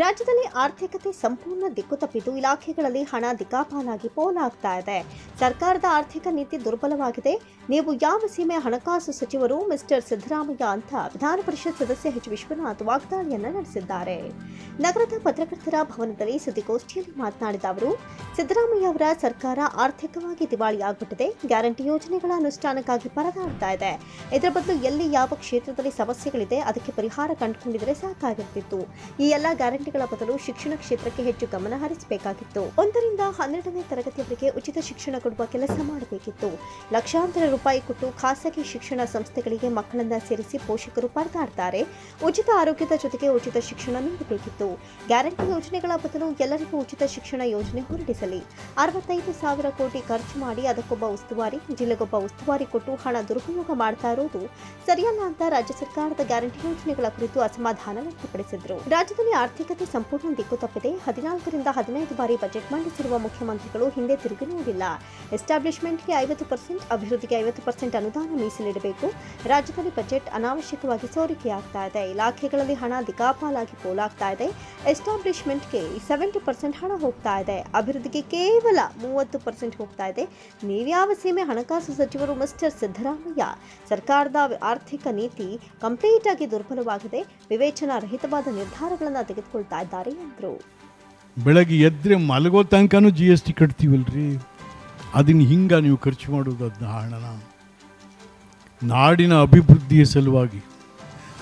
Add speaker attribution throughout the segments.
Speaker 1: ರಾಜ್ಯದಲ್ಲಿ ಆರ್ಥಿಕತೆ ಸಂಪೂರ್ಣ ದಿಕ್ಕು ತಪ್ಪಿದ್ದು ಇಲಾಖೆಗಳಲ್ಲಿ ಹಣ ದಿಕ್ಕಾಪಾಲಾಗಿ ಪೋಲಾಗ್ತಾ ಇದೆ. ಸರ್ಕಾರದ ಆರ್ಥಿಕ ನೀತಿ ದುರ್ಬಲವಾಗಿದೆ. ನೀವು ಯಾವ ಸೀಮೆ ಹಣಕಾಸು ಸಚಿವರು ಮಿಸ್ಟರ್ ಸಿದ್ದರಾಮಯ್ಯ ಅಂತ ವಿಧಾನ ಪರಿಷತ್ ಸದಸ್ಯ ಎಚ್. ವಿಶ್ವನಾಥ್ ವಾಗ್ದಾಳಿಯನ್ನ ನಡೆಸಿದ್ದಾರೆ. ನಗರದ ಪತ್ರಕರ್ತರ ಭವನದಲ್ಲಿ ಸುದ್ದಿಗೋಷ್ಠಿಯಲ್ಲಿ ಮಾತನಾಡಿದ ಅವರು, ಸಿದ್ದರಾಮಯ್ಯ ಅವರ ಸರ್ಕಾರ ಆರ್ಥಿಕವಾಗಿ ದಿವಾಳಿಯಾಗ್ಬಿಟ್ಟಿದೆ ಗ್ಯಾರಂಟಿ ಯೋಜನೆಗಳ ಅನುಷ್ಠಾನಕ್ಕಾಗಿ ಪರದಾಡ್ತಾ ಇದೆ. ಇದರ ಬದಲು ಎಲ್ಲಿ ಯಾವ ಕ್ಷೇತ್ರದಲ್ಲಿ ಸಮಸ್ಯೆಗಳಿದೆ, ಅದಕ್ಕೆ ಪರಿಹಾರ ಕಂಡುಕೊಂಡಿದ್ರೆ ಸಾಕಾಗಿರ್ತಿತ್ತು. ಈ ಎಲ್ಲ ಗ್ಯಾರಂಟಿಗಳ ಬದಲು ಶಿಕ್ಷಣ ಕ್ಷೇತ್ರಕ್ಕೆ ಹೆಚ್ಚು ಗಮನ ಹರಿಸಬೇಕಾಗಿತ್ತು. ಒಂದರಿಂದ ಹನ್ನೆರಡನೇ ತರಗತಿಯವರೆಗೆ ಉಚಿತ ಶಿಕ್ಷಣ ಕೊಡುವ ಕೆಲಸ ಮಾಡಬೇಕಿತ್ತು. ಲಕ್ಷಾಂತರ ರೂಪಾಯಿ ಕೊಟ್ಟು ಖಾಸಗಿ ಶಿಕ್ಷಣ ಸಂಸ್ಥೆಗಳಿಗೆ ಮಕ್ಕಳನ್ನ ಸೇರಿಸಿ ಪೋಷಕರು ಪರದಾಡ್ತಾರೆ. ಉಚಿತ ಆರೋಗ್ಯದ ಜೊತೆಗೆ ಉಚಿತ ಶಿಕ್ಷಣ ನೀಡಬೇಕಿತ್ತು. ಗ್ಯಾರಂಟಿ ಯೋಜನೆಗಳ ಬದಲು ಎಲ್ಲರಿಗೂ ಉಚಿತ ಶಿಕ್ಷಣ ಯೋಜನೆ ಹೊರಡಿಸಲಿ. ಅರವತ್ತೈದು ಸಾವಿರ ಕೋಟಿ ಖರ್ಚು ಮಾಡಿ ಅದಕ್ಕೊಬ್ಬ ಉಸ್ತುವಾರಿ, ಜಿಲ್ಲೆಗೊಬ್ಬ ಉಸ್ತುವಾರಿ ಕೊಟ್ಟು ಹಣ ದುರುಪಯೋಗ ಮಾಡ್ತಾ ಇರೋದು ಸರಿಯಲ್ಲ ಅಂತ ರಾಜ್ಯ ಸರ್ಕಾರದ ಗ್ಯಾರಂಟಿ ಯೋಜನೆಗಳ ಕುರಿತು ಅಸಮಾಧಾನ ವ್ಯಕ್ತಪಡಿಸಿದರು. ರಾಜ್ಯದಲ್ಲಿ ಆರ್ಥಿಕತೆ ಸಂಪೂರ್ಣ ದಿಕ್ಕು ತಪ್ಪಿದೆ. ಹದಿನಾಲ್ಕರಿಂದ ಹದಿನೈದು ಬಾರಿ ಬಜೆಟ್ ಮಂಡಿಸಿರುವ ಮುಖ್ಯಮಂತ್ರಿಗಳು ಹಿಂದೆ ತಿರುಗಿ ನೋಡಿಲ್ಲ. ಎಸ್ಟಾಬ್ಲಿಷ್ಮೆಂಟ್ಗೆ ಐವತ್ತು ಪರ್ಸೆಂಟ್, ಅಭಿವೃದ್ಧಿಗೆ ಐವತ್ತು ಪರ್ಸೆಂಟ್ ಅನುದಾನ ಮೀಸಲಿಡಬೇಕು. ರಾಜ್ಯದಲ್ಲಿ ಬಜೆಟ್ ಅನಾವಶ್ಯಕವಾಗಿ ಸೋರಿಕೆಯಾಗ್ತಾ ಇದೆ. ಇಲಾಖೆಗಳಲ್ಲಿ ಹಣ ದಿಗಾಪಾಲಾಗಿ ಪೋಲಾಗ್ತಾ ಇದೆ. ಎಸ್ಟಾಬ್ಲಿಷ್ಮೆಂಟ್ಗೆ ಸೆವೆಂಟಿ ಪರ್ಸೆಂಟ್ ಹಣ ಹೋಗ್ತಾ ಇದೆ. ಅಭಿವೃದ್ಧಿಗೆ ಕೇವಲ ಮೂವತ್ತು ಪರ್ಸೆಂಟ್ ಹೋಗ್ತಾ ಇದೆ. ನೀವ್ಯಾವ ಸೀಮೆ ಹಣಕಾಸು ಸಚಿವರು ಮಿಸ್ಟರ್ ಸಿದ್ದರಾಮಯ್ಯ, ಸರ್ಕಾರದ ಆರ್ಥಿಕ ನೀತಿ ಕಂಪ್ಲೀಟ್ ಆಗಿ ದುರ್ಬಲವಾಗಿದೆ. ವಿವೇಚನಾ ರಹಿತವಾದ ನಿರ್ಧಾರಗಳನ್ನು ತೆಗೆದುಕೊಳ್ತಾ ಇದ್ದಾರೆ ಎಂದರು.
Speaker 2: ಬೆಳಗ್ಗೆ ಎದ್ರೆ ಮಲಗೋ ತನಕನೂ ಜಿ ಎಸ್ ಟಿ ಕಟ್ತೀವಲ್ರಿ? ಅದನ್ನು ಹಿಂಗ ನೀವು ಖರ್ಚು ಮಾಡೋದು ಅದನ್ನ ಹಣನ. ನಾಡಿನ ಅಭಿವೃದ್ಧಿಯ ಸಲುವಾಗಿ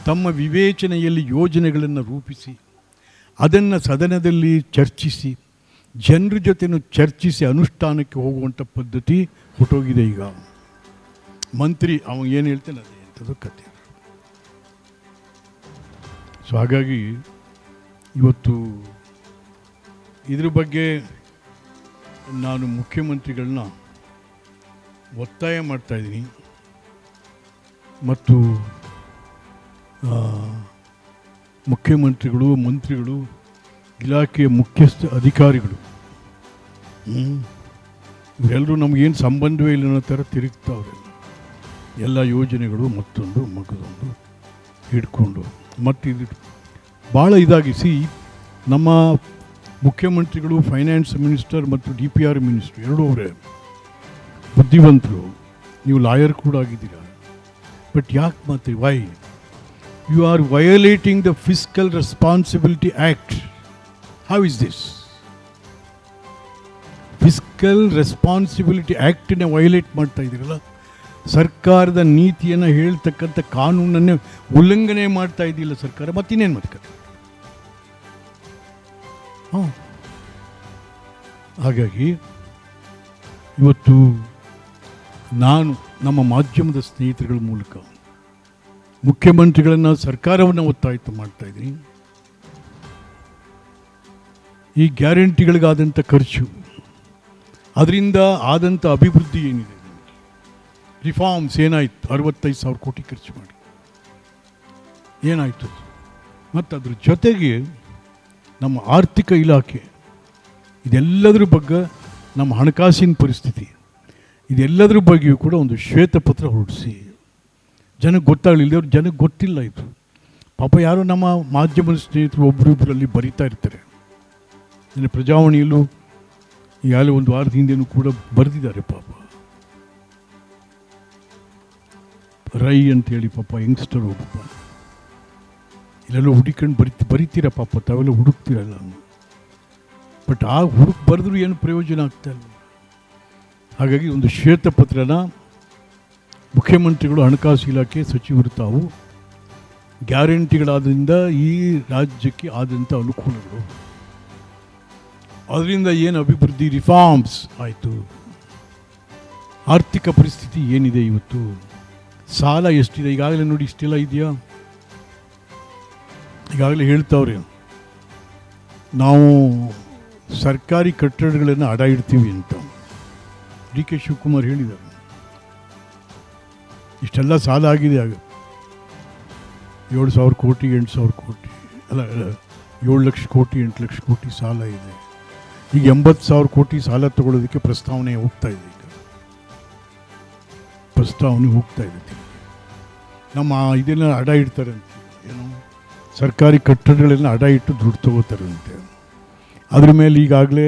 Speaker 2: ತಮ್ಮ ವಿವೇಚನೆಯಲ್ಲಿ ಯೋಜನೆಗಳನ್ನು ರೂಪಿಸಿ, ಅದನ್ನು ಸದನದಲ್ಲಿ ಚರ್ಚಿಸಿ, ಜನರ ಜೊತೆನೂ ಚರ್ಚಿಸಿ ಅನುಷ್ಠಾನಕ್ಕೆ ಹೋಗುವಂಥ ಪದ್ಧತಿ ಹುಟ್ಟೋಗಿದೆ ಈಗ. ಮಂತ್ರಿ ಅವನು ಏನು ಹೇಳ್ತಾನೆ, ಅದೇ ಎಂಥದ್ದು ಕತೆ. ಸೊ ಹಾಗಾಗಿ ಇವತ್ತು ಇದ್ರ ಬಗ್ಗೆ ನಾನು ಮುಖ್ಯಮಂತ್ರಿಗಳನ್ನ ಒತ್ತಾಯ ಮಾಡ್ತಾ ಇದ್ದೀನಿ ಮತ್ತು ಮುಖ್ಯಮಂತ್ರಿಗಳು, ಮಂತ್ರಿಗಳು, ಇಲಾಖೆಯ ಮುಖ್ಯಸ್ಥ ಅಧಿಕಾರಿಗಳು. ಇವರೆಲ್ಲರೂ ನಮಗೇನು ಸಂಬಂಧವೇ ಇಲ್ಲ ಅನ್ನೋ ಥರ ತಿರುಗ್ತಾವ್ರೆ ಎಲ್ಲ ಯೋಜನೆಗಳು ಮತ್ತೊಂದು ಮಗದೊಂದು ಹಿಡ್ಕೊಂಡು ಮತ್ತು ಇದು ಭಾಳ ಇದಾಗಿಸಿ ನಮ್ಮ ಮುಖ್ಯಮಂತ್ರಿಗಳು ಫೈನಾನ್ಸ್ ಮಿನಿಸ್ಟರ್ ಮತ್ತು ಡಿ ಪಿ ಆರ್ ಮಿನಿಸ್ಟರ್ ಎರಡೂ ಅವರೇ ಬುದ್ಧಿವಂತರು. ನೀವು ಲಾಯರ್ ಕೂಡ ಆಗಿದ್ದೀರಾ? ಬಟ್ ಯಾಕೆ ಮತ್ತೆ why you are violating the fiscal responsibility act how is this fiscal responsibility ಆ್ಯಕ್ಟನ್ನೇ violate ಮಾಡ್ತಾ ಇದ್ದೀರಲ್ಲ? ಸರ್ಕಾರದ ನೀತಿಯನ್ನು ಹೇಳ್ತಕ್ಕಂಥ ಕಾನೂನನ್ನೇ ಉಲ್ಲಂಘನೆ ಮಾಡ್ತಾ ಇದ್ದಿಲ್ಲ ಸರ್ಕಾರ? ಮತ್ತಿನ್ನೇನು ಹಾಂ ಹಾಗಾಗಿ ಇವತ್ತು ನಾನು ನಮ್ಮ ಮಾಧ್ಯಮದ ಸ್ನೇಹಿತರುಗಳ ಮೂಲಕ ಮುಖ್ಯಮಂತ್ರಿಗಳನ್ನು ಸರ್ಕಾರವನ್ನು ಒತ್ತಾಯಿತ ಮಾಡ್ತಾ ಇದ್ದೀನಿ. ಈ ಗ್ಯಾರಂಟಿಗಳಿಗಾದಂಥ ಖರ್ಚು, ಅದರಿಂದ ಆದಂಥ ಅಭಿವೃದ್ಧಿ ಏನಿದೆ? ರಿಫಾರ್ಮ್ಸ್ ಏನಾಯ್ತು? ಅರವತ್ತೈದು ಸಾವಿರ ಕೋಟಿ ಖರ್ಚು ಮಾಡಿ. ಏನಾಯಿತು? ಮತ್ತು ಅದ್ರ ಜೊತೆಗೆ ನಮ್ಮ ಆರ್ಥಿಕ ಇಲಾಖೆ, ಇದೆಲ್ಲದರ ಬಗ್ಗೆ ನಮ್ಮ ಹಣಕಾಸಿನ ಪರಿಸ್ಥಿತಿ, ಇದೆಲ್ಲದರ ಬಗ್ಗೆಯೂ ಕೂಡ ಒಂದು ಶ್ವೇತಪತ್ರ ಹೊರಡಿಸಿ. ಜನಕ್ಕೆ ಗೊತ್ತಾಗಲಿಲ್ಲದವ್ರು ಜನಕ್ಕೆ ಗೊತ್ತಿಲ್ಲ ಇದು. ಪಾಪ ಯಾರೋ ನಮ್ಮ ಮಾಧ್ಯಮದ ಸ್ನೇಹಿತರು ಒಬ್ಬರಿಬ್ಬರಲ್ಲಿ ಬರಿತಾ ಇರ್ತಾರೆ. ನನ್ನ ಪ್ರಜಾವಾಣಿಯಲ್ಲೂ ಈಗಾಗಲೇ ಒಂದು ವಾರದ ಹಿಂದೆನೂ ಕೂಡ ಬರೆದಿದ್ದಾರೆ ಪಾಪ. ರೈ ಅಂತೇಳಿ ಪಾಪ ಯಂಗ್ಸ್ಟರ್ ಒಬ್ಬ. ಇಲ್ಲೆಲ್ಲ ಹುಡುಕೊಂಡು ಬರಿತಿ ಬರಿತೀರ ಪಾಪ ತಾವೆಲ್ಲ ಹುಡುಕ್ತಿರಲ್ಲ. ಬಟ್ ಆ ಹುಡುಕ್ ಬರೆದ್ರೂ ಏನು ಪ್ರಯೋಜನ ಆಗ್ತಾ ಇಲ್ಲ. ಹಾಗಾಗಿ ಒಂದು ಶ್ವೇತಪತ್ರನ ಮುಖ್ಯಮಂತ್ರಿಗಳು, ಹಣಕಾಸು ಇಲಾಖೆ ಸಚಿವರು ತಾವು ಗ್ಯಾರಂಟಿಗಳಾದ್ರಿಂದ ಈ ರಾಜ್ಯಕ್ಕೆ ಆದಂಥ ಅನುಕೂಲಗಳು. ಅದರಿಂದ ಏನು ಅಭಿವೃದ್ಧಿ ರಿಫಾರ್ಮ್ಸ್ ಆಯಿತು. ಆರ್ಥಿಕ ಪರಿಸ್ಥಿತಿ ಏನಿದೆ ಇವತ್ತು? ಸಾಲ ಎಷ್ಟಿದೆ? ಈಗಾಗಲೇ ನೋಡಿ ಇಷ್ಟೆಲ್ಲ ಇದೆಯಾ? ಈಗಾಗಲೇ ಹೇಳ್ತಾವ್ರಿ. ನಾವು ಸರ್ಕಾರಿ ಕಟ್ಟಡಗಳನ್ನು ಅಡ ಇಡ್ತೀವಿ ಅಂತ ಡಿ ಕೆ ಶಿವಕುಮಾರ್ ಹೇಳಿದ್ದಾರೆ. ಇಷ್ಟೆಲ್ಲ ಸಾಲ ಆಗಿದೆ ಆಗ. ಏಳು ಸಾವಿರ ಕೋಟಿ, ಎಂಟು ಸಾವಿರ ಕೋಟಿ ಅಲ್ಲ, ಏಳು ಲಕ್ಷ ಕೋಟಿ, ಎಂಟು ಲಕ್ಷ ಕೋಟಿ ಸಾಲ ಇದೆ. ಈಗ ಎಂಬತ್ತು ಸಾವಿರ ಕೋಟಿ ಸಾಲ ತಗೊಳ್ಳೋದಕ್ಕೆ ಪ್ರಸ್ತಾವನೆ ಹೋಗ್ತಾ ಇದೆ ಈಗ. ಪ್ರಸ್ತಾವನೆ ಹೋಗ್ತಾ ಇದೆ. ನಮ್ಮ ಇದೆಲ್ಲ ಅಡ ಇಡ್ತಾರೆ ಅಂತ. ಏನು? ಸರ್ಕಾರಿ ಕಟ್ಟಡಗಳೆಲ್ಲ ಅಡ ಇಟ್ಟು ದುಡ್ಡು ತಗೋತಾರಂತೆ ಅದ್ರ ಮೇಲೆ ಈಗಾಗಲೇ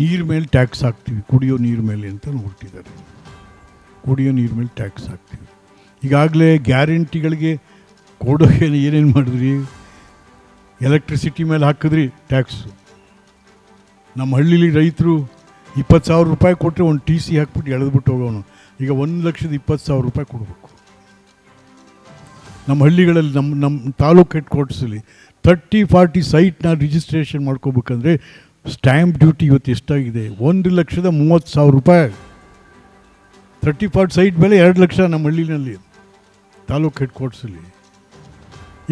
Speaker 2: ನೀರು ಮೇಲೆ ಟ್ಯಾಕ್ಸ್ ಹಾಕ್ತೀವಿ, ಕುಡಿಯೋ ನೀರು ಮೇಲೆ ಅಂತ ಹೊರಟಿದ್ದಾರೆ ಕುಡಿಯೋ ನೀರು ಮೇಲೆ ಟ್ಯಾಕ್ಸ್ ಹಾಕ್ತೀವಿ. ಈಗಾಗಲೇ ಗ್ಯಾರಂಟಿಗಳಿಗೆ ಕೊಡೋ ಏನು ಏನೇನು ಮಾಡಿದ್ರಿ? ಎಲೆಕ್ಟ್ರಿಸಿಟಿ ಮೇಲೆ ಹಾಕಿದ್ರಿ ಟ್ಯಾಕ್ಸು. ನಮ್ಮ ಹಳ್ಳಿಲಿ ರೈತರು ಇಪ್ಪತ್ತು ಸಾವಿರ ರೂಪಾಯಿ ಕೊಟ್ಟರೆ ಒಂದು ಟಿ ಸಿ ಹಾಕ್ಬಿಟ್ಟು ಎಳೆದ್ಬಿಟ್ಟು ಹೋಗೋನು. ಈಗ ಒಂದು ಲಕ್ಷದ ಇಪ್ಪತ್ತು ಸಾವಿರ ರೂಪಾಯಿ ಕೊಡಬೇಕು. ನಮ್ಮ ಹಳ್ಳಿಗಳಲ್ಲಿ ನಮ್ಮ ನಮ್ಮ ತಾಲೂಕು ಹೆಡ್ ಕ್ವಾರ್ಟರ್ಸಲ್ಲಿ ತರ್ಟಿ ಫಾರ್ಟಿ ಸೈಟ್ನ ರಿಜಿಸ್ಟ್ರೇಷನ್ ಮಾಡ್ಕೋಬೇಕಂದ್ರೆ ಸ್ಟ್ಯಾಂಪ್ ಡ್ಯೂಟಿ ಇವತ್ತು ಎಷ್ಟಾಗಿದೆ? ಒಂದು ಲಕ್ಷದ ಮೂವತ್ತು ಸಾವಿರ ರೂಪಾಯಿ ತರ್ಟಿ ಫಾರ್ಟಿ ಸೈಟ್ ಮೇಲೆ ಎರಡು ಲಕ್ಷ ನಮ್ಮ ಹಳ್ಳಿನಲ್ಲಿ ತಾಲೂಕು ಹೆಡ್ ಕ್ವಾರ್ಟರ್ಸಲ್ಲಿ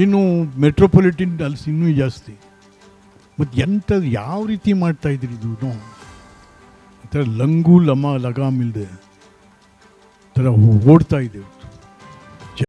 Speaker 2: ಇನ್ನು ಮೆಟ್ರೋಪಾಲಿಟಿನ್ ಅಲ್ಲಿ ಇನ್ನೂ ಜಾಸ್ತಿ. ಮತ್ತು ಎಂಥದ್ದು ಯಾವ ರೀತಿ ಮಾಡ್ತಾ ಇದ್ರಿ ಇದು? ಈ ಥರ ಲಂಗು, ಲಮ, ಲಗಾಮ್ ಇಲ್ಲದೆ ಥರ ಓಡ್ತಾ ಇದ್ದೇವೆ.